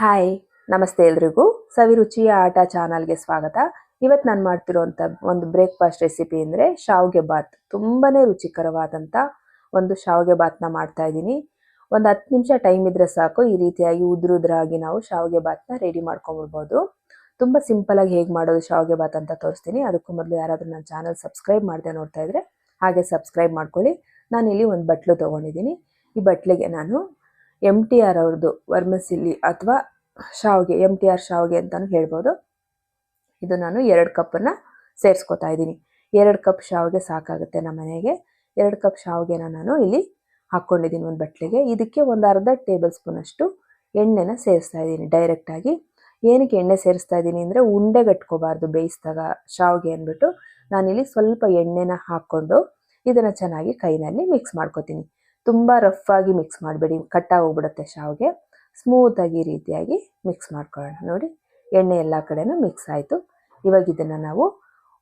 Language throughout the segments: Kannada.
ಹಾಯ್, ನಮಸ್ತೆ ಎಲ್ರಿಗೂ. ಸವಿರುಚಿಯ ಆಟ ಚಾನಲ್ಗೆ ಸ್ವಾಗತ. ಇವತ್ತು ನಾನು ಮಾಡ್ತಿರೋವಂಥ ಒಂದು ಬ್ರೇಕ್ಫಾಸ್ಟ್ ರೆಸಿಪಿ ಅಂದರೆ ಶಾವ್ಗೆ ಬಾತ್. ತುಂಬಾ ರುಚಿಕರವಾದಂಥ ಒಂದು ಶಾವ್ಗೆ ಬಾತ್ನ ಮಾಡ್ತಾ ಇದ್ದೀನಿ. ಒಂದು ಹತ್ತು ನಿಮಿಷ ಟೈಮ್ ಇದ್ದರೆ ಸಾಕು, ಈ ರೀತಿಯಾಗಿ ಉದ್ರುದ್ರಾಗಿ ನಾವು ಶಾವ್ಗೆ ಬಾತ್ನ ರೆಡಿ ಮಾಡ್ಕೊಂಬಿಡ್ಬೋದು. ತುಂಬ ಸಿಂಪಲಾಗಿ ಹೇಗೆ ಮಾಡೋದು ಶಾವ್ಗೆ ಬಾತ್ ಅಂತ ತೋರಿಸ್ತೀನಿ. ಅದಕ್ಕೂ ಮೊದಲು ಯಾರಾದರೂ ನನ್ನ ಚಾನಲ್ ಸಬ್ಸ್ಕ್ರೈಬ್ ಮಾಡಿದೆ ನೋಡ್ತಾ ಇದ್ರೆ, ಹಾಗೆ ಸಬ್ಸ್ಕ್ರೈಬ್ ಮಾಡ್ಕೊಳ್ಳಿ. ನಾನಿಲ್ಲಿ ಒಂದು ಬಟ್ಲು ತೊಗೊಂಡಿದ್ದೀನಿ. ಈ ಬಟ್ಲಿಗೆ ನಾನು ಎಂ ಟಿ ಆರ್ ಅವ್ರದ್ದು ವರ್ಮಸಿಲ್ಲಿ ಅಥವಾ ಶಾವ್ಗೆ ಎಂ ಟಿ ಆರ್ ಶಾವ್ಗೆ ಅಂತಲೂ ಹೇಳ್ಬೋದು. ಇದು ನಾನು ಎರಡು ಕಪ್ಪನ್ನು ಸೇರಿಸ್ಕೊತಾ ಇದ್ದೀನಿ. ಎರಡು ಕಪ್ ಶಾವ್ಗೆ ಸಾಕಾಗುತ್ತೆ ನಮ್ಮ ಮನೆಗೆ. ಎರಡು ಕಪ್ ಶಾವಿಗೆನ ನಾನು ಇಲ್ಲಿ ಹಾಕ್ಕೊಂಡಿದ್ದೀನಿ ಒಂದು ಬಟ್ಟಲಿಗೆ ಇದಕ್ಕೆ ಒಂದು ಅರ್ಧ ಟೇಬಲ್ ಸ್ಪೂನಷ್ಟು ಎಣ್ಣೆನ ಸೇರಿಸ್ತಾ ಇದ್ದೀನಿ ಡೈರೆಕ್ಟಾಗಿ ಏನಕ್ಕೆ ಎಣ್ಣೆ ಸೇರಿಸ್ತಾ ಇದ್ದೀನಿ ಅಂದರೆ ಉಂಡೆ ಗಟ್ಕೋಬಾರ್ದು ಬೇಯಿಸಿದಾಗ ಶಾವ್ಗೆ ಅಂದ್ಬಿಟ್ಟು ನಾನಿಲ್ಲಿ ಸ್ವಲ್ಪ ಎಣ್ಣೆನ ಹಾಕ್ಕೊಂಡು ಇದನ್ನು ಚೆನ್ನಾಗಿ ಕೈನಲ್ಲಿ ಮಿಕ್ಸ್ ಮಾಡ್ಕೊತೀನಿ. ತುಂಬ ರಫ್ ಆಗಿ ಮಿಕ್ಸ್ ಮಾಡಬೇಡಿ ಕಟ್ಟಾಗೋಗ್ಬಿಡುತ್ತೆ ಶಾವಿಗೆ. ಸ್ಮೂತಾಗಿ ರೀತಿಯಾಗಿ ಮಿಕ್ಸ್ ಮಾಡ್ಕೊಳ್ಳೋಣ. ನೋಡಿ, ಎಣ್ಣೆ ಎಲ್ಲ ಕಡೆನೂ ಮಿಕ್ಸ್ ಆಯಿತು. ಇವಾಗ ಇದನ್ನು ನಾವು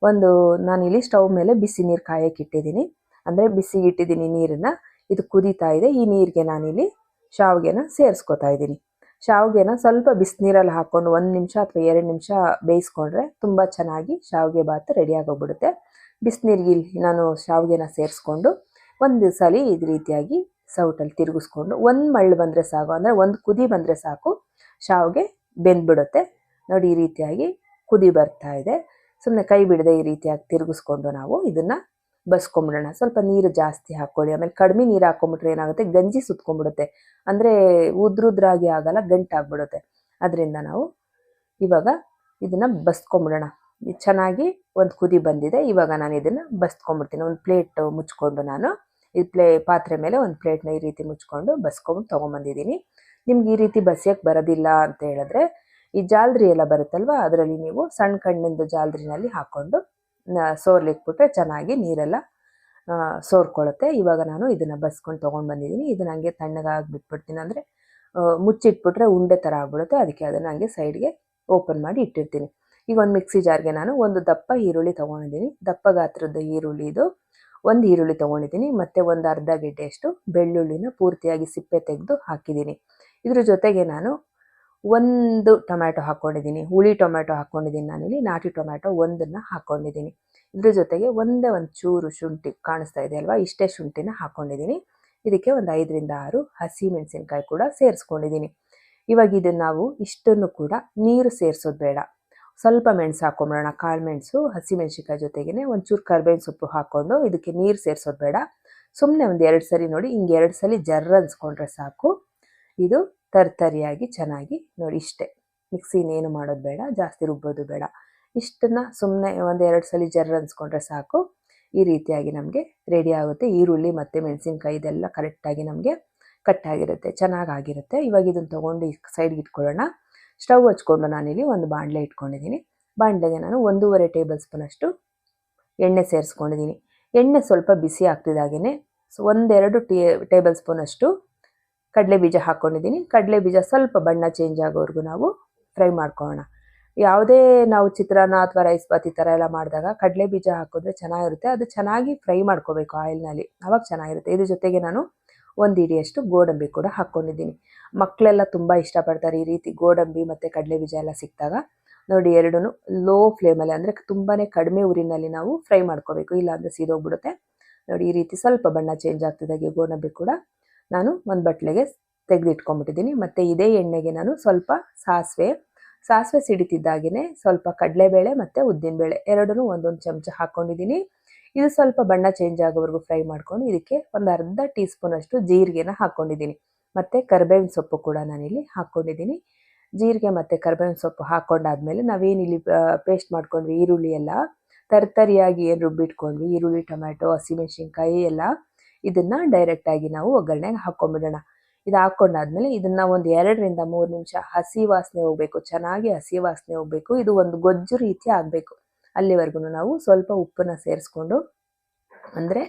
ಒಂದು ನಾನಿಲ್ಲಿ ಸ್ಟವ್ ಮೇಲೆ ಬಿಸಿ ನೀರು ಕಾಯಕ್ಕೆ ಇಟ್ಟಿದ್ದೀನಿ. ಅಂದರೆ ಬಿಸಿಗೆ ಇಟ್ಟಿದ್ದೀನಿ ನೀರನ್ನು. ಇದು ಕುದೀತಾ ಇದೆ. ಈ ನೀರಿಗೆ ನಾನಿಲ್ಲಿ ಶಾವಿಗೆನ ಸೇರಿಸ್ಕೊತಾ ಇದ್ದೀನಿ. ಶಾವಿಗೆನ ಸ್ವಲ್ಪ ಬಿಸಿನೀರಲ್ಲಿ ಹಾಕ್ಕೊಂಡು ಒಂದು ನಿಮಿಷ ಅಥವಾ ಎರಡು ನಿಮಿಷ ಬೇಯಿಸ್ಕೊಂಡ್ರೆ ತುಂಬ ಚೆನ್ನಾಗಿ ಶಾವಿಗೆ ಭಾತ್ ರೆಡಿ ಆಗೋಗ್ಬಿಡುತ್ತೆ. ಬಿಸಿನೀರಿಗೆ ಇಲ್ಲಿ ನಾನು ಶಾವಿಗೆನ ಸೇರಿಸ್ಕೊಂಡು ಒಂದು ಸಲ ಇದು ರೀತಿಯಾಗಿ ಸೌಟಲ್ಲಿ ತಿರುಗಿಸ್ಕೊಂಡು ಒಂದು ಮಳ್ಳು ಬಂದರೆ ಸಾಕು, ಅಂದರೆ ಒಂದು ಕುದಿ ಬಂದರೆ ಸಾಕು, ಶಾವ್ಗೆ ಬೆಂದ್ಬಿಡುತ್ತೆ. ನೋಡಿ, ಈ ರೀತಿಯಾಗಿ ಕುದಿ ಬರ್ತಾ ಇದೆ. ಸುಮ್ಮನೆ ಕೈ ಬಿಡದೆ ಈ ರೀತಿಯಾಗಿ ತಿರುಗಿಸ್ಕೊಂಡು ನಾವು ಇದನ್ನು ಬಸ್ಕೊಂಬಿಡೋಣ. ಸ್ವಲ್ಪ ನೀರು ಜಾಸ್ತಿ ಹಾಕ್ಕೊಳ್ಳಿ. ಆಮೇಲೆ ಕಡಿಮೆ ನೀರು ಹಾಕೊಂಬಿಟ್ರೆ ಏನಾಗುತ್ತೆ? ಗಂಜಿ ಸುತ್ಕೊಂಡ್ಬಿಡುತ್ತೆ ಅಂದರೆ ಉದ್ರುದ್ರಾಗಿ ಆಗಲ್ಲ, ಗಂಟಾಗ್ಬಿಡುತ್ತೆ. ಅದರಿಂದ ನಾವು ಇವಾಗ ಇದನ್ನು ಬಸ್ಕೊಂಬಿಡೋಣ. ಚೆನ್ನಾಗಿ ಒಂದು ಕುದಿ ಬಂದಿದೆ. ಇವಾಗ ನಾನು ಇದನ್ನು ಬಸ್ಕೊಂಬಿಡ್ತೀನಿ. ಒಂದು ಪ್ಲೇಟ್ ಮುಚ್ಕೊಂಡು ನಾನು ಈ ಪ್ಲೇ, ಪಾತ್ರೆ ಮೇಲೆ ಒಂದು ಪ್ಲೇಟ್ನ ಈ ರೀತಿ ಮುಚ್ಕೊಂಡು ಬಸ್ಕೊಂಡು ತೊಗೊಂಬಂದಿದ್ದೀನಿ. ನಿಮ್ಗೆ ಈ ರೀತಿ ಬಸಿಯಕ್ಕೆ ಬರೋದಿಲ್ಲ ಅಂತ ಹೇಳಿದ್ರೆ ಈ ಜಾಲ್ರಿ ಎಲ್ಲ ಬರುತ್ತಲ್ವ, ಅದರಲ್ಲಿ ನೀವು ಸಣ್ಣ ಕಣ್ಣಿಂದು ಜಾಲ್ರಿನಲ್ಲಿ ಹಾಕ್ಕೊಂಡು ಸೋರ್ಲಿಕ್ಬಿಟ್ರೆ ಚೆನ್ನಾಗಿ ನೀರೆಲ್ಲ ಸೋರ್ಕೊಳ್ಳುತ್ತೆ ಇವಾಗ ನಾನು ಇದನ್ನು ಬಸ್ಕೊಂಡು ತೊಗೊಂಡು ಬಂದಿದ್ದೀನಿ ಇದನ್ನ ಹಂಗೆ ತಣ್ಣಗಾಗಿ ಬಿಟ್ಬಿಡ್ತೀನಿ ಅಂದರೆ ಮುಚ್ಚಿಟ್ಬಿಟ್ರೆ ಉಂಡೆ ಥರ ಆಗ್ಬಿಡುತ್ತೆ. ಅದಕ್ಕೆ ಅದನ್ನು ಹಂಗೆ ಸೈಡ್ಗೆ ಓಪನ್ ಮಾಡಿ ಇಟ್ಟಿರ್ತೀನಿ. ಈಗ ಒಂದು ಮಿಕ್ಸಿ ಜಾರ್ಗೆ ನಾನು ಒಂದು ದಪ್ಪ ಈರುಳ್ಳಿ ತೊಗೊಂಡಿದ್ದೀನಿ. ದಪ್ಪ ಗಾತ್ರದ ಈರುಳ್ಳಿ ಇದು. ಒಂದು ಈರುಳ್ಳಿ ತೊಗೊಂಡಿದ್ದೀನಿ, ಮತ್ತು ಒಂದು ಅರ್ಧ ಗೆಡ್ಡೆಯಷ್ಟು ಬೆಳ್ಳುಳ್ಳಿನ ಪೂರ್ತಿಯಾಗಿ ಸಿಪ್ಪೆ ತೆಗೆದು ಹಾಕಿದ್ದೀನಿ. ಇದ್ರ ಜೊತೆಗೆ ನಾನು ಒಂದು ಟೊಮ್ಯಾಟೊ ಹಾಕ್ಕೊಂಡಿದ್ದೀನಿ ಹುಳಿ ಟೊಮ್ಯಾಟೊ ಹಾಕ್ಕೊಂಡಿದ್ದೀನಿ ನಾನಿಲ್ಲಿ, ನಾಟಿ ಟೊಮ್ಯಾಟೊ ಒಂದನ್ನು ಹಾಕ್ಕೊಂಡಿದ್ದೀನಿ ಇದ್ರ ಜೊತೆಗೆ ಒಂದೇ ಒಂದು ಚೂರು ಶುಂಠಿ ಕಾಣಿಸ್ತಾ ಇದೆ ಅಲ್ವಾ, ಇಷ್ಟೇ ಶುಂಠಿನ ಹಾಕ್ಕೊಂಡಿದ್ದೀನಿ ಇದಕ್ಕೆ ಒಂದು ಐದರಿಂದ ಆರು ಹಸಿ ಮೆಣಸಿನ್ಕಾಯಿ ಕೂಡ ಸೇರಿಸ್ಕೊಂಡಿದ್ದೀನಿ. ಇವಾಗ ಇದನ್ನು ನಾವು ಇಷ್ಟನ್ನು ಕೂಡ ನೀರು ಸೇರಿಸೋದು ಬೇಡ. ಸ್ವಲ್ಪ ಮೆಣಸು ಹಾಕೊಂಬಿಡೋಣ ಕಾಳು ಮೆಣಸು ಹಸಿಮೆಣ್ಸಿಕಾಯಿ ಜೊತೆಗೇ ಒಂಚೂರು ಕರ್ಬೇವಿನ ಸೊಪ್ಪು ಹಾಕ್ಕೊಂಡು ಇದಕ್ಕೆ ನೀರು ಸೇರಿಸೋದು ಬೇಡ. ಸುಮ್ಮನೆ ಒಂದು ಎರಡು ಸರಿ ನೋಡಿ, ಹಿಂಗೆ ಎರಡು ಸಲ ಜರ್ರ ಅನ್ಸ್ಕೊಂಡ್ರೆ ಸಾಕು. ಇದು ತರ್ತರಿಯಾಗಿ ಚೆನ್ನಾಗಿ ನೋಡಿ ಇಷ್ಟೇ. ಮಿಕ್ಸಿನೇನು ಮಾಡೋದು ಬೇಡ, ಜಾಸ್ತಿ ರುಬ್ಬೋದು ಬೇಡ. ಇಷ್ಟನ್ನು ಸುಮ್ಮನೆ ಒಂದು ಎರಡು ಸಲ ಜರ್ರ ಅನ್ಸ್ಕೊಂಡ್ರೆ ಸಾಕು. ಈ ರೀತಿಯಾಗಿ ನಮಗೆ ರೆಡಿ ಆಗುತ್ತೆ. ಈರುಳ್ಳಿ ಮತ್ತು ಮೆಣಸಿನ್ಕಾಯಿ ಇದೆಲ್ಲ ಕರೆಕ್ಟಾಗಿ ನಮಗೆ ಕಟ್ಟಾಗಿರುತ್ತೆ ಚೆನ್ನಾಗಾಗಿರುತ್ತೆ. ಇವಾಗ ಇದನ್ನು ತೊಗೊಂಡು ಸೈಡ್ಗೆ ಇಟ್ಕೊಳ್ಳೋಣ. ಸ್ಟವ್ ಹಚ್ಕೊಂಡು ನಾನಿಲ್ಲಿ ಒಂದು ಬಾಣಲೆ ಇಟ್ಕೊಂಡಿದ್ದೀನಿ. ಬಾಣಲೆಗೆ ನಾನು ಒಂದೂವರೆ ಟೇಬಲ್ ಸ್ಪೂನಷ್ಟು ಎಣ್ಣೆ ಸೇರಿಸ್ಕೊಂಡಿದ್ದೀನಿ. ಎಣ್ಣೆ ಸ್ವಲ್ಪ ಬಿಸಿ ಆಗ್ತಿದ್ದಾಗೇ ಒಂದೆರಡು ಟೇ, ಟೇಬಲ್ ಸ್ಪೂನಷ್ಟು ಕಡಲೆ ಬೀಜ ಹಾಕ್ಕೊಂಡಿದ್ದೀನಿ ಕಡಲೆ ಬೀಜ ಸ್ವಲ್ಪ ಬಣ್ಣ ಚೇಂಜ್ ಆಗೋವರೆಗೂ ನಾವು ಫ್ರೈ ಮಾಡ್ಕೊಳ್ಳೋಣ. ಯಾವುದೇ ನಾವು ಚಿತ್ರಾನ್ನ ಅಥವಾ ರೈಸ್ ಬಾತ್ ಈ ಥರ ಎಲ್ಲ ಮಾಡಿದಾಗ ಕಡಲೆ ಬೀಜ ಹಾಕಿದ್ರೆ ಚೆನ್ನಾಗಿರುತ್ತೆ. ಅದು ಚೆನ್ನಾಗಿ ಫ್ರೈ ಮಾಡ್ಕೋಬೇಕು ಆಯಿಲ್ನಲ್ಲಿ ಅವಾಗ ಚೆನ್ನಾಗಿರುತ್ತೆ. ಇದ್ರ ಜೊತೆಗೆ ನಾನು ಒಂದು ಹಿಡಿಯಷ್ಟು ಗೋಡಂಬಿ ಕೂಡ ಹಾಕ್ಕೊಂಡಿದ್ದೀನಿ ಮಕ್ಕಳೆಲ್ಲ ತುಂಬ ಇಷ್ಟಪಡ್ತಾರೆ ಈ ರೀತಿ ಗೋಡಂಬಿ ಮತ್ತು ಕಡಲೆ ಬೀಜ ಎಲ್ಲ ಸಿಕ್ಕಿದಾಗ. ನೋಡಿ ಎರಡೂ ಲೋ ಫ್ಲೇಮಲ್ಲಿ ಅಂದರೆ ತುಂಬಾ ಕಡಿಮೆ ಊರಿನಲ್ಲಿ ನಾವು ಫ್ರೈ ಮಾಡ್ಕೋಬೇಕು. ಇಲ್ಲಾಂದರೆ ಸೀದೋಗ್ಬಿಡುತ್ತೆ. ನೋಡಿ, ಈ ರೀತಿ ಸ್ವಲ್ಪ ಬಣ್ಣ ಚೇಂಜ್ ಆಗ್ತಿದ್ದಾಗೆ ಗೋಡಂಬಿ ಕೂಡ ನಾನು ಒಂದು ಬಟ್ಲೆಗೆ ತೆಗೆದಿಟ್ಕೊಂಡ್ಬಿಟ್ಟಿದ್ದೀನಿ. ಮತ್ತು ಇದೇ ಎಣ್ಣೆಗೆ ನಾನು ಸ್ವಲ್ಪ ಸಾಸಿವೆ ಸಾಸಿವೆ ಸಿಡಿತಿದ್ದಾಗೇ ಸ್ವಲ್ಪ ಕಡಲೆಬೇಳೆ ಮತ್ತು ಉದ್ದಿನಬೇಳೆ ಎರಡೂ ಒಂದೊಂದು ಚಮಚ ಹಾಕ್ಕೊಂಡಿದ್ದೀನಿ ಇದು ಸ್ವಲ್ಪ ಬಣ್ಣ ಚೇಂಜ್ ಆಗೋವರೆಗೂ ಫ್ರೈ ಮಾಡ್ಕೊಂಡು ಇದಕ್ಕೆ ಒಂದು ಅರ್ಧ ಟೀ ಸ್ಪೂನಷ್ಟು ಜೀರಿಗೆನ ಹಾಕ್ಕೊಂಡಿದ್ದೀನಿ ಮತ್ತು ಕರ್ಬೇವಿನ ಸೊಪ್ಪು ಕೂಡ ನಾನಿಲ್ಲಿ ಹಾಕ್ಕೊಂಡಿದ್ದೀನಿ ಜೀರಿಗೆ ಮತ್ತು ಕರ್ಬೇವಿನ ಸೊಪ್ಪು ಹಾಕ್ಕೊಂಡಾದ್ಮೇಲೆ ನಾವೇನಿಲ್ಲಿ ಪೇಸ್ಟ್ ಮಾಡ್ಕೊಂಡ್ವಿ ಈರುಳ್ಳಿ ಎಲ್ಲ, ತರ್ತರಿಯಾಗಿ ಏನು ರುಬ್ಬಿಟ್ಕೊಂಡ್ವಿ, ಈರುಳ್ಳಿ, ಟೊಮ್ಯಾಟೊ, ಹಸಿಮೆಣ್ಸಿನ್ಕಾಯಿ ಎಲ್ಲ, ಇದನ್ನು ಡೈರೆಕ್ಟಾಗಿ ನಾವು ಒಗ್ಗರಣೆಗೆ ಹಾಕ್ಕೊಂಬಿಡೋಣ ಇದು ಹಾಕ್ಕೊಂಡಾದ್ಮೇಲೆ ಇದನ್ನು ಒಂದು ಎರಡರಿಂದ ಮೂರು ನಿಮಿಷ ಹಸಿ ವಾಸನೆ ಹೋಗಬೇಕು, ಚೆನ್ನಾಗಿ ಹಸಿ ವಾಸನೆ ಹೋಗಬೇಕು. ಇದು ಒಂದು ಗೊಜ್ಜು ರೀತಿ ಆಗಬೇಕು. ಅಲ್ಲಿವರೆಗೂ ನಾವು ಸ್ವಲ್ಪ ಉಪ್ಪನ್ನು ಸೇರಿಸ್ಕೊಂಡು, ಅಂದರೆ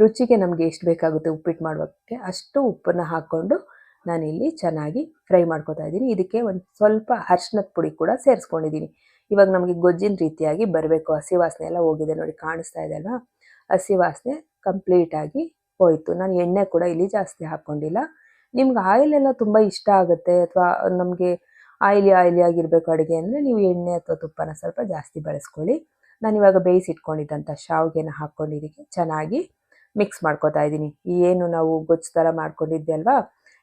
ರುಚಿಗೆ ನಮಗೆ ಎಷ್ಟು ಬೇಕಾಗುತ್ತೆ ಉಪ್ಪಿಟ್ಟು ಮಾಡೋಕ್ಕೆ ಅಷ್ಟು ಉಪ್ಪನ್ನು ಹಾಕ್ಕೊಂಡು ನಾನಿಲ್ಲಿ ಚೆನ್ನಾಗಿ ಫ್ರೈ ಮಾಡ್ಕೊತಾ ಇದ್ದೀನಿ. ಇದಕ್ಕೆ ಒಂದು ಸ್ವಲ್ಪ ಅರ್ಶಿನದ ಪುಡಿ ಕೂಡ ಸೇರಿಸ್ಕೊಂಡಿದ್ದೀನಿ. ಇವಾಗ ನಮಗೆ ಗೊಜ್ಜಿನ ರೀತಿಯಾಗಿ ಬರಬೇಕು. ಹಸಿ ವಾಸನೆ ಎಲ್ಲ ಹೋಗಿದೆ ನೋಡಿ, ಕಾಣಿಸ್ತಾ ಇದೆ ಅಲ್ವಾ? ಹಸಿ ವಾಸನೆ ಕಂಪ್ಲೀಟಾಗಿ ಹೋಯಿತು. ನಾನು ಎಣ್ಣೆ ಕೂಡ ಇಲ್ಲಿ ಜಾಸ್ತಿ ಹಾಕ್ಕೊಂಡಿಲ್ಲ ನಿಮ್ಗೆ ಆಯಿಲ್ ಎಲ್ಲ ತುಂಬ ಇಷ್ಟ ಆಗುತ್ತೆ? ಅಥವಾ ನಮಗೆ ಆಯಿಲಿ ಆಯಿಲಿ ಆಗಿರಬೇಕು ಅಡುಗೆ ಅಂದರೆ ನೀವು ಎಣ್ಣೆ ಅಥವಾ ತುಪ್ಪನ ಸ್ವಲ್ಪ ಜಾಸ್ತಿ ಬಳಸ್ಕೊಳ್ಳಿ. ನಾನು ಇವಾಗ ಬೇಯಿಸಿಟ್ಕೊಂಡಿದ್ದಂಥ ಶಾವಿಗೆನ ಹಾಕ್ಕೊಂಡು ಚೆನ್ನಾಗಿ ಮಿಕ್ಸ್ ಮಾಡ್ಕೋತಾ ಇದ್ದೀನಿ. ಏನು ನಾವು ಗೊಜ್ಜು ಥರ ಮಾಡ್ಕೊಂಡಿದ್ದೆ ಅಲ್ವಾ?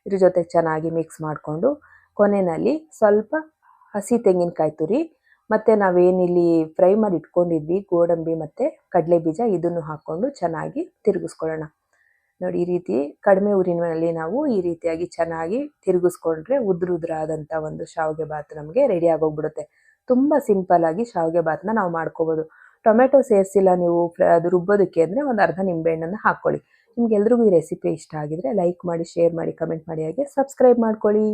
ಇದ್ರ ಜೊತೆ ಚೆನ್ನಾಗಿ ಮಿಕ್ಸ್ ಮಾಡಿಕೊಂಡು ಕೊನೆಯಲ್ಲಿ ಸ್ವಲ್ಪ ಹಸಿ ತೆಂಗಿನಕಾಯಿ ತುರಿ ಮತ್ತು ನಾವೇನಿಲ್ಲಿ ಫ್ರೈ ಮಾಡಿ ಇಟ್ಕೊಂಡಿದ್ವಿ, ಗೋಡಂಬಿ ಮತ್ತು ಕಡಲೆ ಬೀಜ ಇದನ್ನು ಹಾಕ್ಕೊಂಡು ಚೆನ್ನಾಗಿ ತಿರುಗಿಸ್ಕೊಳ್ಳೋಣ. ನೋಡಿ, ಈ ರೀತಿ ಕಡಿಮೆ ಊರಿನಲ್ಲಿ ನಾವು ಈ ರೀತಿಯಾಗಿ ಚೆನ್ನಾಗಿ ತಿರುಗಿಸ್ಕೊಂಡ್ರೆ ಉದ್ರ ಉದ್ರಾದಂಥ ಒಂದು ಶಾವಿಗೆ ಬಾತ್ ನಮಗೆ ರೆಡಿ ಆಗೋಗ್ಬಿಡುತ್ತೆ. ತುಂಬ ಸಿಂಪಲ್ ಆಗಿ ಶಾವಿಗೆ ಬಾತ್ನ ನಾವು ಮಾಡ್ಕೋಬೋದು. ಟೊಮೆಟೊ ಸೇರಿಸಿಲ್ಲ ನೀವು ಅದು ರುಬ್ಬೋದಕ್ಕೆ ಅಂದರೆ ಒಂದು ಅರ್ಧ ನಿಂಬೆಹಣ್ಣನ್ನು ಹಾಕ್ಕೊಳ್ಳಿ. ನಿಮ್ಗೆಲ್ರಿಗೂ ಈ ರೆಸಿಪಿ ಇಷ್ಟ ಆಗಿದ್ರೆ ಲೈಕ್ ಮಾಡಿ ಶೇರ್ ಮಾಡಿ ಕಮೆಂಟ್ ಮಾಡಿ ಹಾಗೆ ಸಬ್ಸ್ಕ್ರೈಬ್ ಮಾಡ್ಕೊಳ್ಳಿ.